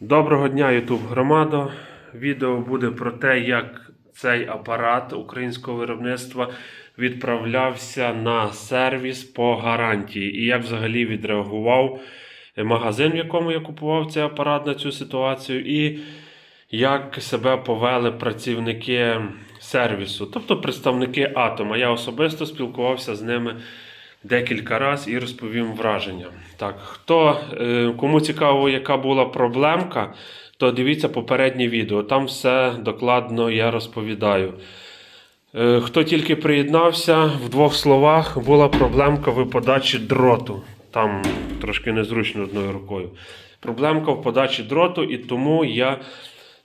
Доброго дня, YouTube громадо. Відео буде про те, як цей апарат українського виробництва відправлявся на сервіс по гарантії, і як взагалі відреагував магазин, в якому я купував цей апарат на цю ситуацію, і як себе повели працівники сервісу, тобто представники Атома. Я особисто спілкувався з ними декілька разів і розповім враження. Так, хто е, кому цікаво, яка була проблемка, то дивіться попереднє відео. Там все докладно я розповідаю. Е, Хто тільки приєднався, в двох словах була проблемка в подачі дроту. Там трошки незручно одною рукою. Проблемка в подачі дроту, і тому я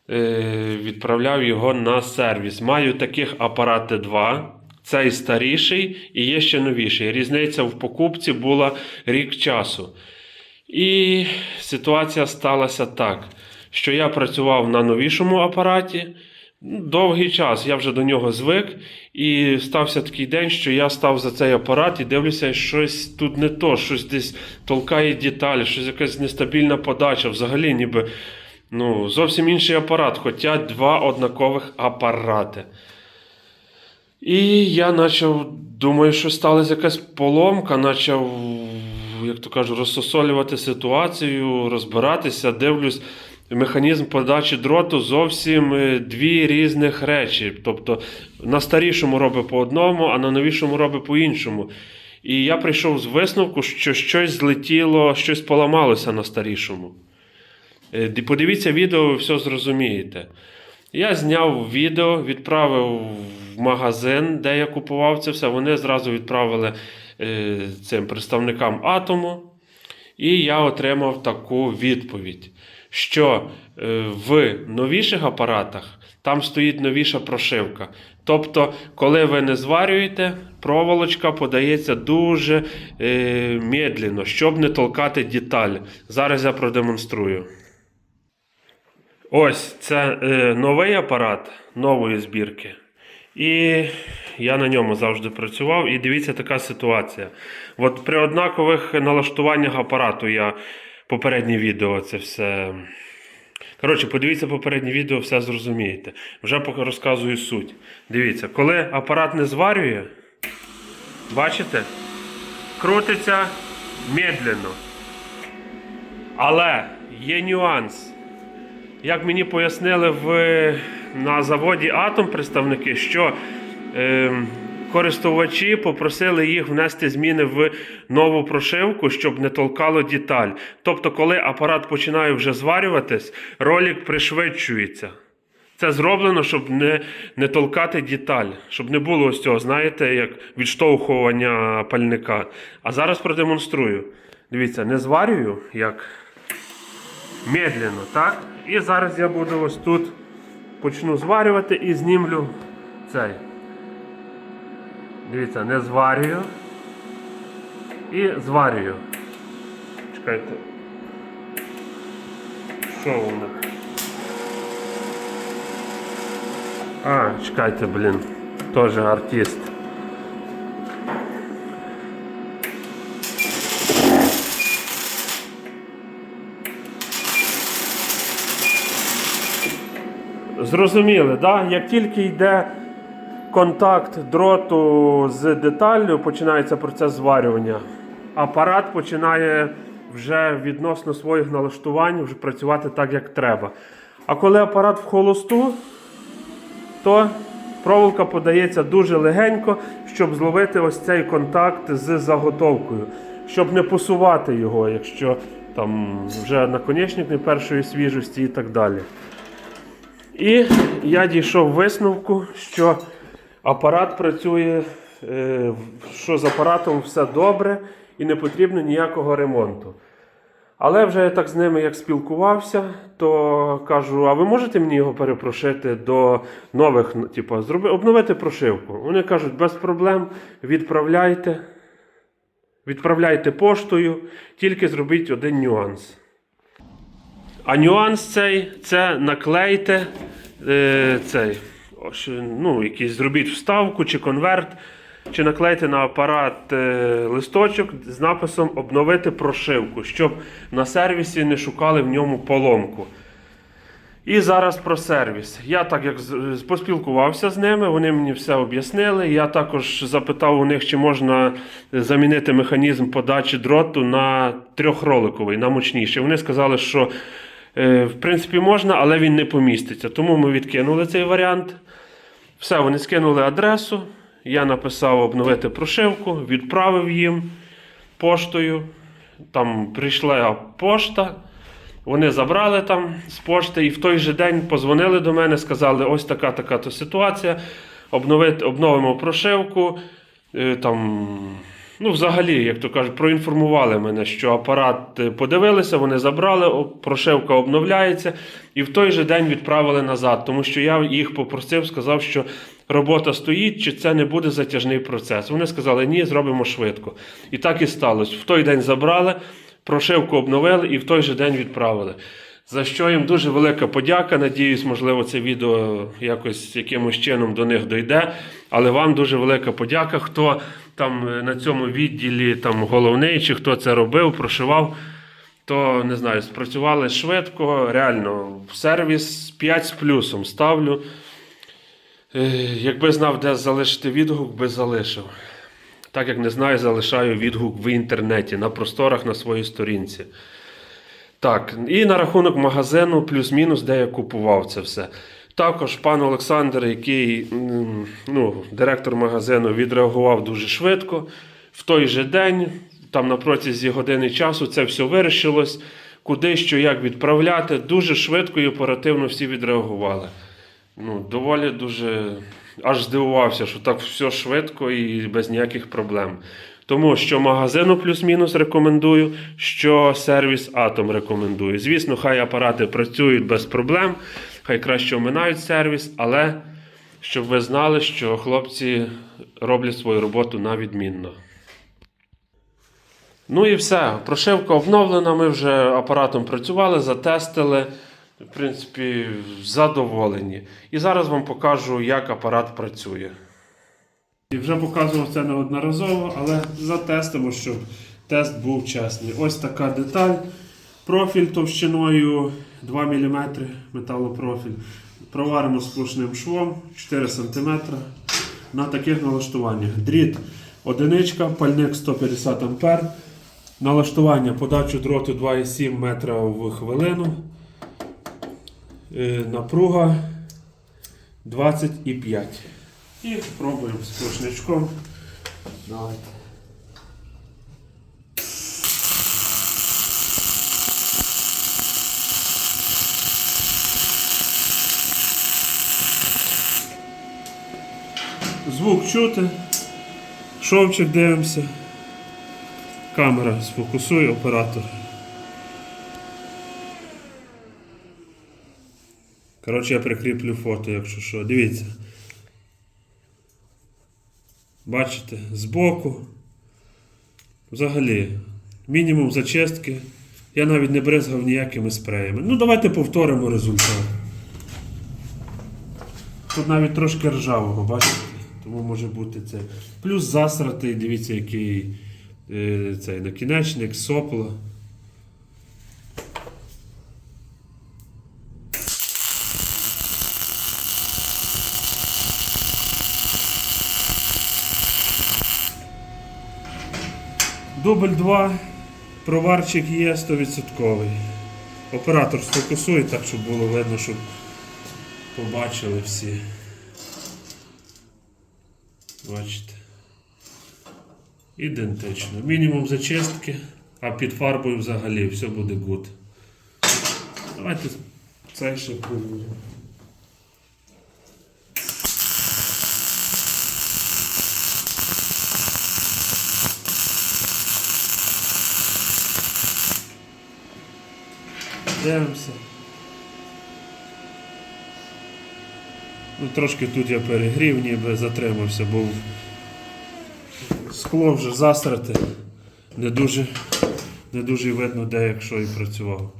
е, відправляв його на сервіс. Маю таких апарати два. Цей старіший і є ще новіший. Різниця в покупці була рік часу. І ситуація сталася так, що я працював на новішому апараті. Довгий час я вже до нього звик, і стався такий день, що я став за цей апарат і дивлюся, щось тут не то, щось десь толкає деталі, щось якась нестабільна подача. Взагалі, ніби ну, зовсім інший апарат, хоча два однакових апарати. І я почав, думаю, що сталася якась поломка, почав, як то кажуть, розсосолювати ситуацію, розбиратися, дивлюсь. Механізм подачі дроту зовсім е, дві різних речі. Тобто на старішому робить по одному, а на новішому робить по іншому. І я прийшов з висновку, що щось злетіло, щось поламалося на старішому. Е, Подивіться відео, ви все зрозумієте. Я зняв відео, відправив в магазин, де я купував це все. Вони зразу відправили е, цим представникам атому. І я отримав таку відповідь, що е, в новіших апаратах там стоїть новіша прошивка. Тобто, коли ви не зварюєте, проволочка подається дуже е, медленно, щоб не толкати деталь. Зараз я продемонструю. Ось це е, новий апарат нової збірки. І я на ньому завжди працював. І дивіться, така ситуація. От при однакових налаштуваннях апарату я попереднє відео це все. Коротше, подивіться попереднє відео, все зрозумієте. Вже розказую суть. Дивіться, коли апарат не зварює, бачите, крутиться медленно. Але є нюанс. Як мені пояснили в, на заводі Атом представники, що е, користувачі попросили їх внести зміни в нову прошивку, щоб не толкало деталь. Тобто, коли апарат починає вже зварюватись, ролик пришвидшується. Це зроблено, щоб не, не толкати деталь, щоб не було ось цього, знаєте, як відштовхування пальника. А зараз продемонструю. Дивіться, не зварюю, як медленно, так? І зараз я буду ось тут почну зварювати і знімлю цей. Дивіться, не зварюю. І зварюю. Чекайте. Що воно? А, чекайте, блін. Тоже артист. Зрозуміли, да? як тільки йде контакт дроту з деталлю, починається процес зварювання. Апарат починає вже відносно своїх налаштувань вже працювати так, як треба. А коли апарат в холосту, то проволока подається дуже легенько, щоб зловити ось цей контакт з заготовкою, щоб не посувати його, якщо там вже наконечник не першої свіжості і так далі. І я дійшов висновку, що апарат працює, е, що з апаратом все добре і не потрібно ніякого ремонту. Але вже я так з ними як спілкувався, то кажу: а ви можете мені його перепрошити до нових, типу, зроби, обновити прошивку? Вони кажуть, без проблем, відправляйте. Відправляйте поштою, тільки зробіть один нюанс. А нюанс цей це наклейте е, цей, ну, якийсь зробіть вставку чи конверт, чи наклейте на апарат е, листочок з написом Обновити прошивку, щоб на сервісі не шукали в ньому поломку. І зараз про сервіс. Я так як поспілкувався з ними, вони мені все об'яснили. Я також запитав у них, чи можна замінити механізм подачі дроту на трьохроликовий, на мощніший. Вони сказали, що в принципі можна, але він не поміститься. Тому ми відкинули цей варіант. Все, вони скинули адресу. Я написав обновити прошивку, відправив їм поштою. Там прийшла пошта. Вони забрали там з пошти і в той же день позвонили до мене, сказали, ось така така ситуація. Обновити, обновимо прошивку. Е, Там, ну, взагалі, як то кажуть, проінформували мене, що апарат е, подивилися, вони забрали, прошивка обновляється, і в той же день відправили назад, тому що я їх попросив, сказав, що робота стоїть, чи це не буде затяжний процес. Вони сказали, ні, зробимо швидко. І так і сталося. В той день забрали, прошивку обновили і в той же день відправили. За що їм дуже велика подяка. Надіюсь, можливо, це відео якось якимось чином до них дойде. Але вам дуже велика подяка, хто там е, на цьому відділі там головний, чи хто це робив, прошивав. То не знаю, спрацювали швидко. Реально, сервіс 5 з плюсом ставлю. Е, Якби знав, де залишити відгук, би залишив. Так як не знаю, залишаю відгук в інтернеті на просторах на своїй сторінці. Так, і на рахунок магазину, плюс-мінус, де я купував це все. Також пан Олександр, який ну, директор магазину, відреагував дуже швидко. В той же день, там на протязі години часу, це все вирішилось. Куди що як відправляти. Дуже швидко і оперативно всі відреагували. Ну, доволі дуже аж здивувався, що так все швидко і без ніяких проблем. Тому що магазину плюс-мінус рекомендую, що сервіс Атом рекомендую. Звісно, хай апарати працюють без проблем, хай краще оминають сервіс, але щоб ви знали, що хлопці роблять свою роботу на відмінно. Ну і все. Прошивка обновлена. Ми вже апаратом працювали, затестили. В принципі, задоволені. І зараз вам покажу, як апарат працює. І вже показував це неодноразово, але затестимо, щоб тест був чесний. Ось така деталь. Профіль товщиною 2 мм металопрофіль. Проваримо сплошним швом 4 см на таких налаштуваннях. Дріт одиничка, пальник 150 А. Налаштування подачу дроту 2,7 метра в хвилину. Е, Напруга 25. І пробуємо з сплошнячком. Давайте. Звук чути. Шовчик дивимося. Камера сфокусує оператор. Коротше, я прикріплю фото, якщо що. Дивіться. Бачите, збоку. Взагалі, мінімум зачистки. Я навіть не бризгав ніякими спреями. Ну, давайте повторимо результат. Тут навіть трошки ржавого, бачите? Тому може бути це. Плюс засратий, дивіться, який е, цей накінечник, сопло. Дубль 2. Проварчик є 100%. Оператор сфокусує так, щоб було видно, щоб побачили всі. Бачите. Ідентично. Мінімум зачистки, а під фарбою взагалі все буде гуд. Давайте цей ще провіримо. Дивимося. Ну, трошки тут я перегрів, ніби затримався, бо скло вже засрате. Не дуже, не дуже видно, де якщо і працював.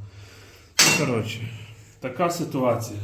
Коротше, така ситуація.